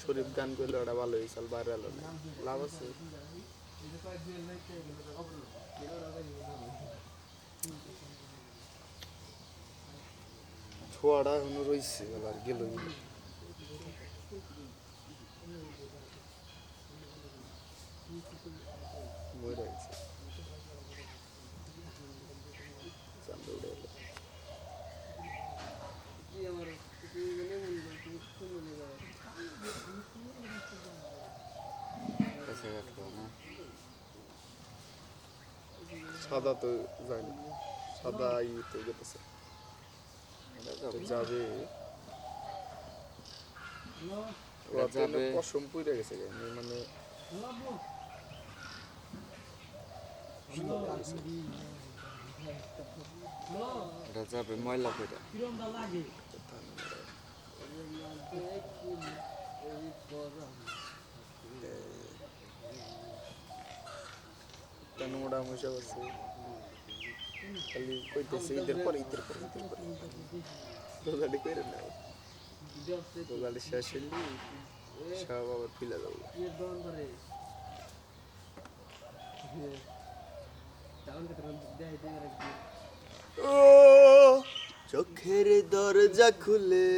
শরীফ গান করলে ওটা ভালো হয়েছিল ভাইরাল হলে। লাভ আছে। ছোয়াটা এখনও রয়েছে আর গেল সাদা তো যায় না সাদা ইতে গেতেছে তো যাবে যাবে। পশম পুইরা গেছে মানে এটা যাবে ময়লা করে কেন মোটা মশা খালি কইতেছে ঈদের পরে ঈদের পরে ঈদের পরে করে না শেষ হইলি সব আবার ফিলে যাব ও চোখের দরজা খুলে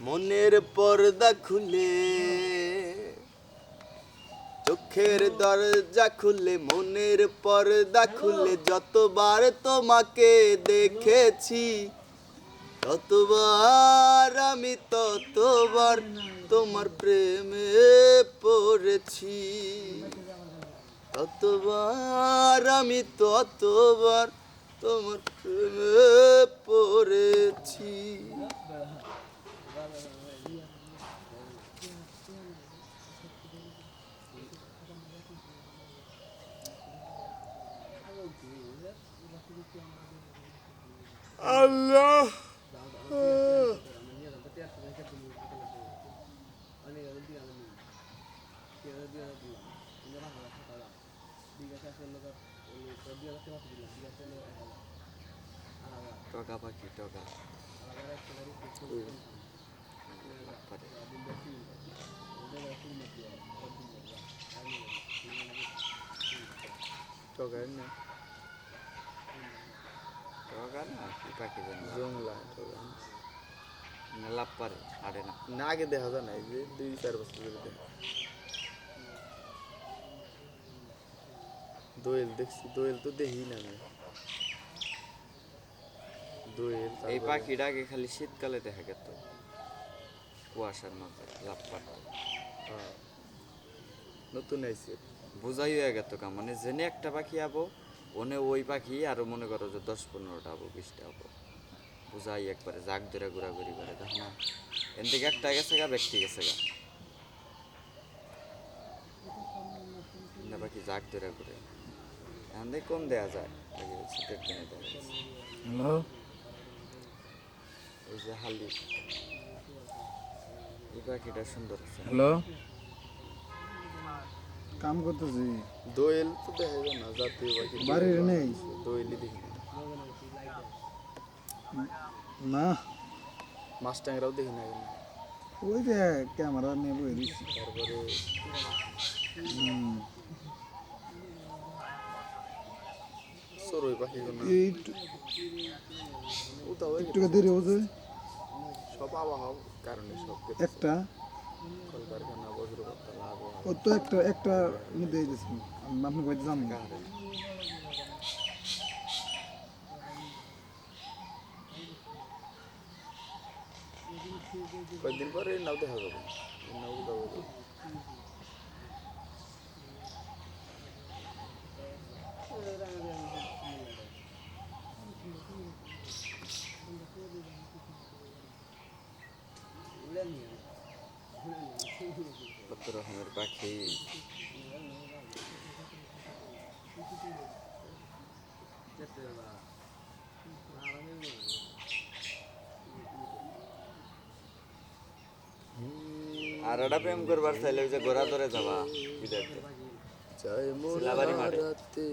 মনের পর্দা খুলে চোখের দরজা খুলে, মনের পর্দা খুলে, যতবার তোমাকে দেখেছি ততবার আমি ততবার তোমার প্রেমে পড়েছি, ততবার আমি ততবার তোমার প্রেমে পড়েছি। আল্লাহ টগা পাখি টগা ঠগায় না টগা না কি পাখি জানি জংলা ঠগায় না লাভ পারে আড়ে না না আগে দেখা যায় না এই যে দুই চার বছর ধরে দেখা দোয়েল দেখছি দোয়েল তো দেখি না আমি দোয়েল এই পাখিটা আগে খালি শীতকালে দেখা গেত কুয়াশার মধ্যে লাভ পারত। নতুন আইছে বোঝাই হয়ে গেত মানে জেনে একটা পাখি আবো ওনে ওই পাখি আরও মনে করো যে দশ পনেরোটা আবো বিশটা আবো বুঝাই একবারে জাগ ধরে ঘোরাঘুরি করে। দেখো না এন থেকে একটা গেছে গা ব্যক্তি গেছে গা। পাখি জাগ ধরে ঘুরে। এখন থেকে কম দেয়া যায়। দেখা গেছে। হ্যালো? এই যে হালি। এই পাখিটা সুন্দর আছে। হ্যালো? কাম করতেছি। দোয়েল তো দেখা যায় না জাতীয় পাখি বাড়ির নেই। দোয়েলই দেখি না। মাছ ট্যাংরাও দেখি না। ওই যে ক্যামেরা নিয়ে বই দিচ্ছি তারপরে। পাখি একটু দেরি হচ্ছে সব কারণে সব একটা। ও তো একটা একটা মধ্যে দিচ্ছি আপনি কইতে কয়েকদিন পরে নাও দেখা যাবে নাও যাবে। কত রকমের পাখি। আর ওটা প্রেম করবার চাইলে ওই যে গোড়া ধরে যাবা চাই। মোরা রাতে